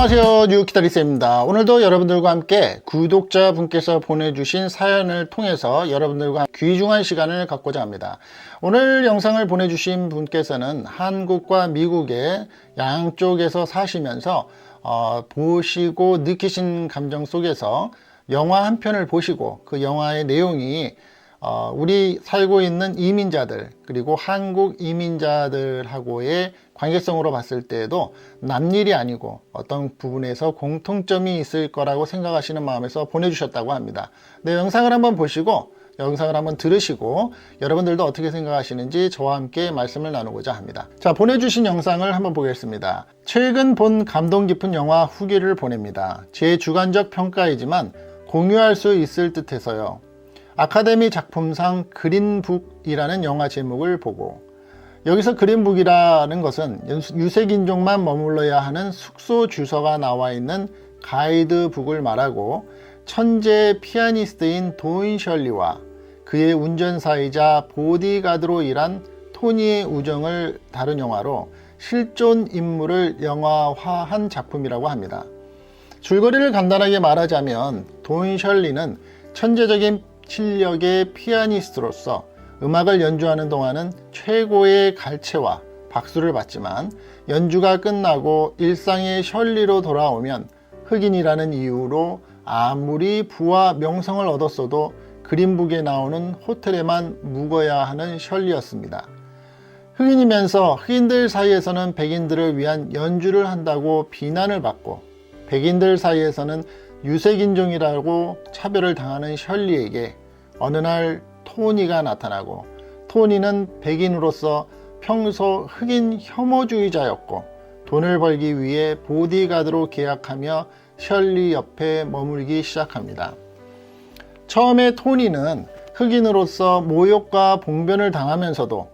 안녕하세요. 뉴키다리스입니다. 오늘도 여러분들과 함께 구독자분께서 보내주신 사연을 통해서 여러분들과 귀중한 시간을 갖고자 합니다. 오늘 영상을 보내주신 분께서는 한국과 미국의 양쪽에서 사시면서 어, 보시고 느끼신 감정 속에서 영화 한 편을 보시고 그 영화의 내용이 어, 우리 살고 있는 이민자들 그리고 한국 이민자들하고의 관계성으로 봤을 때에도 남일이 아니고 어떤 부분에서 공통점이 있을 거라고 생각하시는 마음에서 보내주셨다고 합니다. 네, 영상을 한번 보시고 영상을 한번 들으시고 여러분들도 어떻게 생각하시는지 저와 함께 말씀을 나누고자 합니다. 자, 보내주신 영상을 한번 보겠습니다. 최근 본 감동 깊은 영화 후기를 보냅니다. 제 주관적 평가이지만 공유할 수 있을 듯해서요. 아카데미 작품상 그린북이라는 영화 제목을 보고 여기서 그린북이라는 것은 유색인종만 머물러야 하는 숙소 주소가 나와 있는 가이드북을 말하고 천재 피아니스트인 도인 셜리와 그의 운전사이자 보디가드로 일한 토니의 우정을 다룬 영화로 실존 인물을 영화화한 작품이라고 합니다. 줄거리를 간단하게 말하자면 도인 셜리는 천재적인 실력의 피아니스트로서 음악을 연주하는 동안은 최고의 갈채와 박수를 받지만 연주가 끝나고 일상의 셜리로 돌아오면 흑인이라는 이유로 아무리 부와 명성을 얻었어도 그린북에 나오는 호텔에만 묵어야 하는 셜리였습니다. 흑인이면서 흑인들 사이에서는 백인들을 위한 연주를 한다고 비난을 받고 백인들 사이에서는 유색인종이라고 차별을 당하는 셜리에게 어느 날 토니가 나타나고 토니는 백인으로서 평소 흑인 혐오주의자였고 돈을 벌기 위해 보디가드로 계약하며 셜리 옆에 머물기 시작합니다. 처음에 토니는 흑인으로서 모욕과 봉변을 당하면서도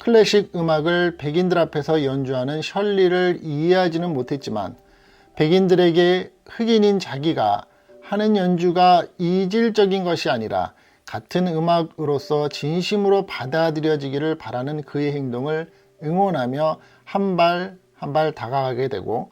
클래식 음악을 백인들 앞에서 연주하는 셜리를 이해하지는 못했지만 백인들에게 흑인인 자기가 하는 연주가 이질적인 것이 아니라 같은 음악으로서 진심으로 받아들여지기를 바라는 그의 행동을 응원하며 한 발 한 발 다가가게 되고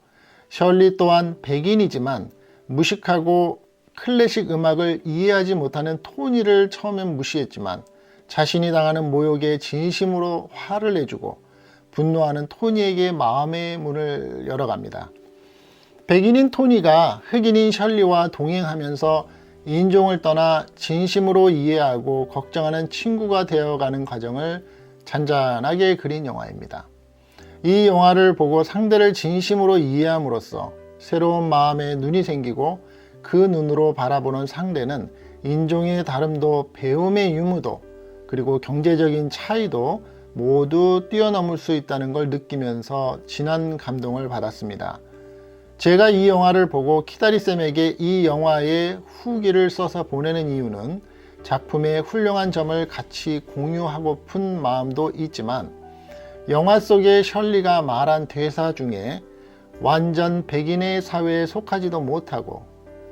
셜리 또한 백인이지만 무식하고 클래식 음악을 이해하지 못하는 토니를 처음엔 무시했지만 자신이 당하는 모욕에 진심으로 화를 내주고 분노하는 토니에게 마음의 문을 열어갑니다. 백인인 토니가 흑인인 셜리와 동행하면서 인종을 떠나 진심으로 이해하고 걱정하는 친구가 되어가는 과정을 잔잔하게 그린 영화입니다. 이 영화를 보고 상대를 진심으로 이해함으로써 새로운 마음에 눈이 생기고 그 눈으로 바라보는 상대는 인종의 다름도 배움의 유무도 그리고 경제적인 차이도 모두 뛰어넘을 수 있다는 걸 느끼면서 진한 감동을 받았습니다. 제가 이 영화를 보고 키다리쌤에게 이 영화의 후기를 써서 보내는 이유는 작품의 훌륭한 점을 같이 공유하고픈 마음도 있지만 영화 속의 셜리가 말한 대사 중에 완전 백인의 사회에 속하지도 못하고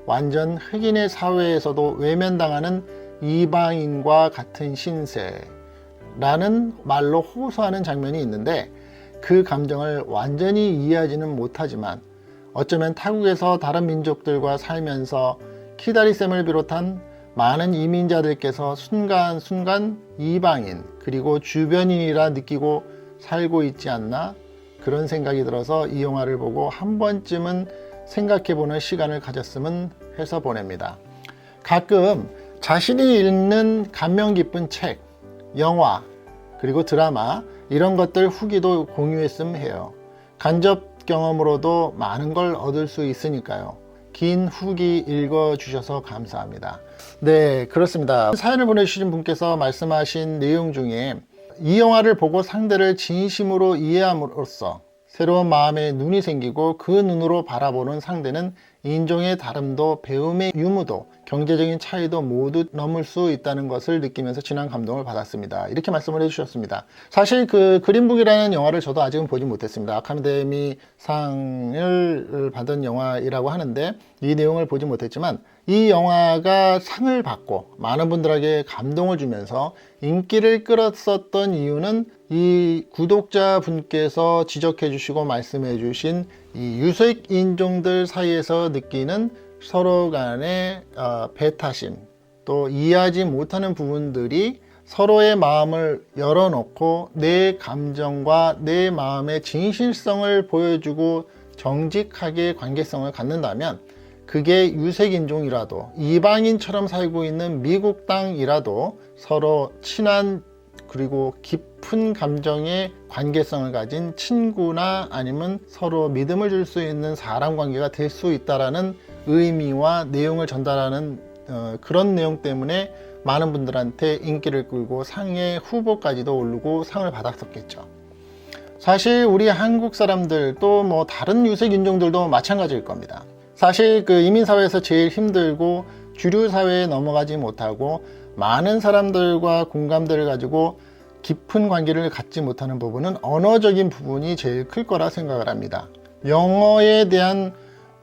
완전 흑인의 사회에서도 외면당하는 이방인과 같은 신세라는 말로 호소하는 장면이 있는데 그 감정을 완전히 이해하지는 못하지만 어쩌면 타국에서 다른 민족들과 살면서 키다리쌤을 비롯한 많은 이민자들께서 순간순간 이방인 그리고 주변인이라 느끼고 살고 있지 않나 그런 생각이 들어서 이 영화를 보고 한 번쯤은 생각해 보는 시간을 가졌으면 해서 보냅니다. 가끔 자신이 읽는 감명 깊은 책, 영화, 그리고 드라마 이런 것들 후기도 공유했으면 해요. 간접 경험으로도 많은 걸 얻을 수 있으니까요. 긴 후기 읽어주셔서 감사합니다. 네, 그렇습니다. 사연을 보내주신 분께서 말씀하신 내용 중에 이 영화를 보고 상대를 진심으로 이해함으로써 새로운 마음에 눈이 생기고 그 눈으로 바라보는 상대는 인종의 다름도 배움의 유무도 경제적인 차이도 모두 넘을 수 있다는 것을 느끼면서 진한 감동을 받았습니다. 이렇게 말씀을 해주셨습니다. 사실 그 그린북이라는 영화를 저도 아직은 보지 못했습니다. 아카데미 상을 받은 영화이라고 하는데 이 내용을 보지 못했지만 이 영화가 상을 받고 많은 분들에게 감동을 주면서 인기를 끌었었던 이유는 이 구독자 분께서 지적해 주시고 말씀해 주신 이 유색 인종들 사이에서 느끼는 서로 간의 어, 배타심 또 이해하지 못하는 부분들이 서로의 마음을 열어놓고 내 감정과 내 마음의 진실성을 보여주고 정직하게 관계성을 갖는다면 그게 유색인종이라도 이방인처럼 살고 있는 미국 땅이라도 서로 친한 그리고 깊은 감정의 관계성을 가진 친구나 아니면 서로 믿음을 줄 수 있는 사람 관계가 될 수 있다라는 의미와 내용을 전달하는 어, 그런 내용 때문에 많은 분들한테 인기를 끌고 상의 후보까지도 오르고 상을 받았었겠죠. 사실 우리 한국 사람들 또 뭐 다른 유색 인종들도 마찬가지일 겁니다. 사실 그 이민 사회에서 제일 힘들고 주류 사회에 넘어가지 못하고 많은 사람들과 공감대를 가지고 깊은 관계를 갖지 못하는 부분은 언어적인 부분이 제일 클 거라 생각을 합니다. 영어에 대한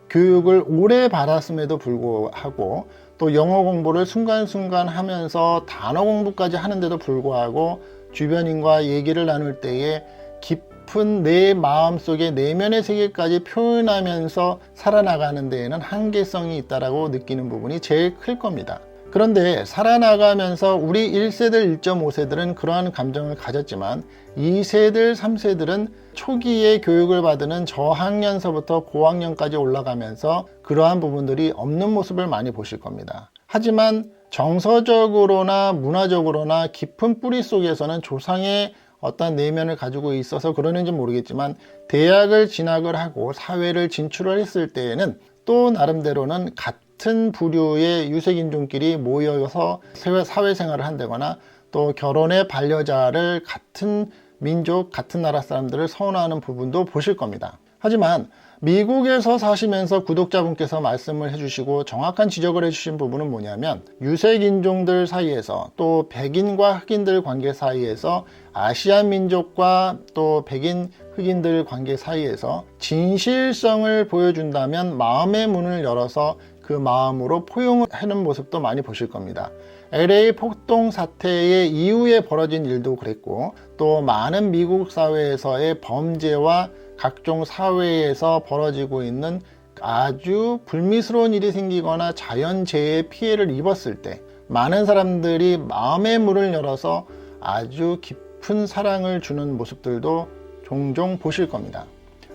교육을 오래 받았음에도 불구하고 또 영어 공부를 순간순간 하면서 단어 공부까지 하는데도 불구하고 주변인과 얘기를 나눌 때에 깊은 내 마음 속의 내면의 세계까지 표현하면서 살아나가는 데에는 한계성이 있다라고 느끼는 부분이 제일 클 겁니다. 그런데 살아나가면서 우리 1세들, 1.5세들은 그러한 감정을 가졌지만 2세들, 3세들은 초기에 교육을 받는 저학년서부터 고학년까지 올라가면서 그러한 부분들이 없는 모습을 많이 보실 겁니다. 하지만 정서적으로나 문화적으로나 깊은 뿌리 속에서는 조상의 어떤 내면을 가지고 있어서 그러는지 모르겠지만 대학을 진학을 하고 사회를 진출을 했을 때에는 또 나름대로는 같은 부류의 유색인종끼리 모여서 사회 생활을 한다거나 또 결혼의 반려자를 같은 민족, 같은 나라 사람들을 선호하는 부분도 보실 겁니다. 하지만 미국에서 사시면서 구독자분께서 말씀을 해주시고 정확한 지적을 해주신 부분은 뭐냐면 유색인종들 사이에서 또 백인과 흑인들 관계 사이에서 아시안 민족과 또 백인 흑인들 관계 사이에서 진실성을 보여준다면 마음의 문을 열어서 그 마음으로 포용하는 모습도 많이 보실 겁니다. LA 폭동 사태의 이후에 벌어진 일도 그랬고 또 많은 미국 사회에서의 범죄와 각종 사회에서 벌어지고 있는 아주 불미스러운 일이 생기거나 자연재해의 피해를 입었을 때 많은 사람들이 마음의 문을 열어서 아주 깊은 사랑을 주는 모습들도 종종 보실 겁니다.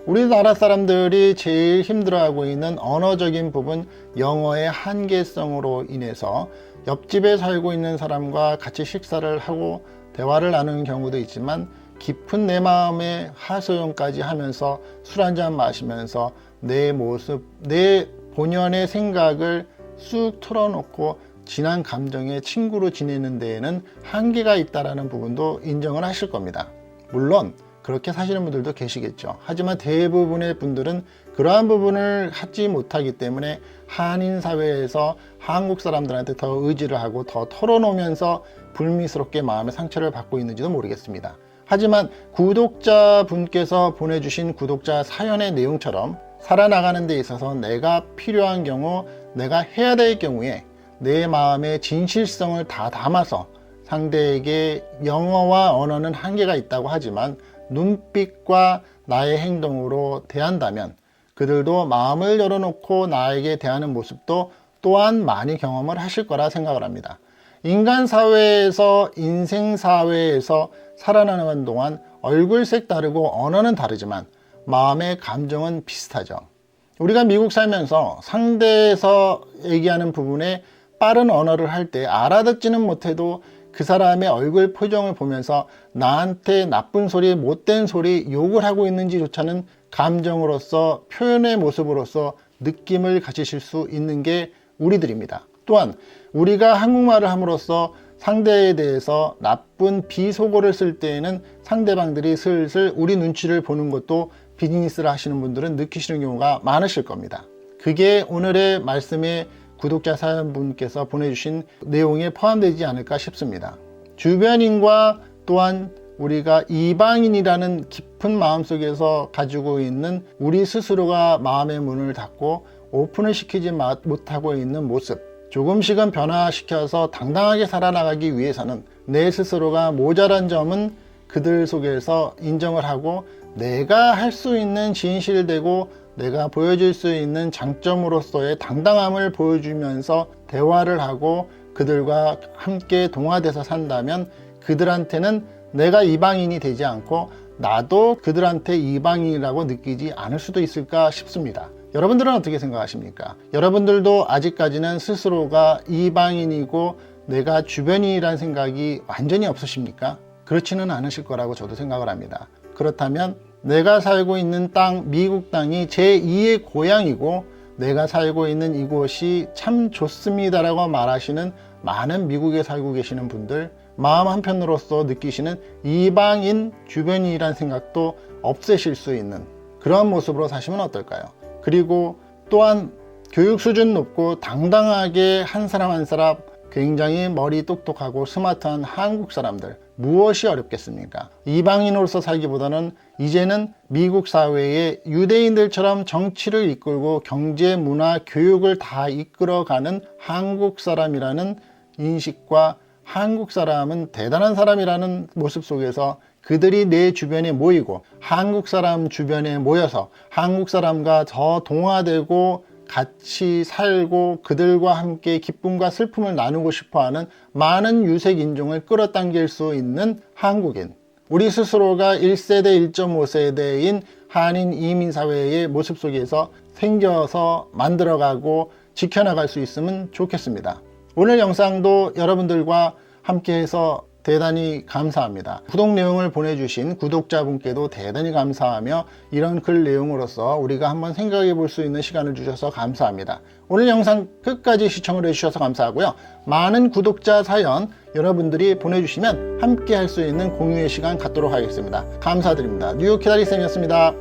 우리나라 사람들이 제일 힘들어하고 있는 언어적인 부분, 영어의 한계성으로 인해서 옆집에 살고 있는 사람과 같이 식사를 하고 대화를 나누는 경우도 있지만 깊은 내 마음의 하소연까지 하면서 술 한잔 마시면서 내 모습, 내 본연의 생각을 쑥 털어놓고 진한 감정의 친구로 지내는 데에는 한계가 있다라는 부분도 인정을 하실 겁니다. 물론 그렇게 사시는 분들도 계시겠죠. 하지만 대부분의 분들은 그러한 부분을 하지 못하기 때문에 한인 사회에서 한국 사람들한테 더 의지를 하고 더 털어놓으면서 불미스럽게 마음의 상처를 받고 있는지도 모르겠습니다. 하지만 구독자 분께서 보내주신 구독자 사연의 내용처럼 살아나가는 데 있어서 내가 필요한 경우, 내가 해야 될 경우에 내 마음의 진실성을 다 담아서 상대에게 영어와 언어는 한계가 있다고 하지만 눈빛과 나의 행동으로 대한다면 그들도 마음을 열어놓고 나에게 대하는 모습도 또한 많이 경험을 하실 거라 생각을 합니다. 인간 사회에서 인생 사회에서 살아나는 동안 얼굴색 다르고 언어는 다르지만 마음의 감정은 비슷하죠. 우리가 미국 살면서 상대에서 얘기하는 부분에 빠른 언어를 할 때 알아듣지는 못해도 그 사람의 얼굴 표정을 보면서 나한테 나쁜 소리, 못된 소리, 욕을 하고 있는지조차는 감정으로서 표현의 모습으로서 느낌을 가지실 수 있는 게 우리들입니다. 또한 우리가 한국말을 함으로써 상대에 대해서 나쁜 비속어를 쓸 때에는 상대방들이 슬슬 우리 눈치를 보는 것도 비즈니스를 하시는 분들은 느끼시는 경우가 많으실 겁니다. 그게 오늘의 말씀에 구독자 사연분께서 보내주신 내용에 포함되지 않을까 싶습니다. 주변인과 또한 우리가 이방인이라는 깊은 마음 속에서 가지고 있는 우리 스스로가 마음의 문을 닫고 오픈을 시키지 마- 못하고 있는 모습, 조금씩은 변화시켜서 당당하게 살아나가기 위해서는 내 스스로가 모자란 점은 그들 속에서 인정을 하고 내가 할 수 있는 진실되고 내가 보여줄 수 있는 장점으로서의 당당함을 보여주면서 대화를 하고 그들과 함께 동화돼서 산다면 그들한테는 내가 이방인이 되지 않고 나도 그들한테 이방인이라고 느끼지 않을 수도 있을까 싶습니다. 여러분들은 어떻게 생각하십니까? 여러분들도 아직까지는 스스로가 이방인이고 내가 주변인이라는 생각이 완전히 없으십니까? 그렇지는 않으실 거라고 저도 생각을 합니다. 그렇다면 내가 살고 있는 땅, 미국 땅이 제2의 고향이고 내가 살고 있는 이곳이 참 좋습니다라고 말하시는 많은 미국에 살고 계시는 분들, 마음 한편으로서 느끼시는 이방인 주변인이란 생각도 없애실 수 있는 그런 모습으로 사시면 어떨까요? 그리고 또한 교육 수준 높고 당당하게 한 사람 한 사람 굉장히 머리 똑똑하고 스마트한 한국 사람들 무엇이 어렵겠습니까? 이방인으로서 살기보다는 이제는 미국 사회에 유대인들처럼 정치를 이끌고 경제, 문화, 교육을 다 이끌어가는 한국 사람이라는 인식과 한국 사람은 대단한 사람이라는 모습 속에서 그들이 내 주변에 모이고 한국 사람 주변에 모여서 한국 사람과 더 동화되고 같이 살고 그들과 함께 기쁨과 슬픔을 나누고 싶어 하는 많은 유색 인종을 끌어당길 수 있는 한국인. 우리 스스로가 1세대, 1.5세대인 한인 이민 사회의 모습 속에서 생겨서 만들어가고 지켜나갈 수 있으면 좋겠습니다. 오늘 영상도 여러분들과 함께해서 대단히 감사합니다. 구독 내용을 보내주신 구독자분께도 대단히 감사하며 이런 글 내용으로서 우리가 한번 생각해 볼 수 있는 시간을 주셔서 감사합니다. 오늘 영상 끝까지 시청을 해주셔서 감사하고요. 많은 구독자 사연 여러분들이 보내주시면 함께 할 수 있는 공유의 시간 갖도록 하겠습니다. 감사드립니다. 뉴욕 키다리쌤이었습니다.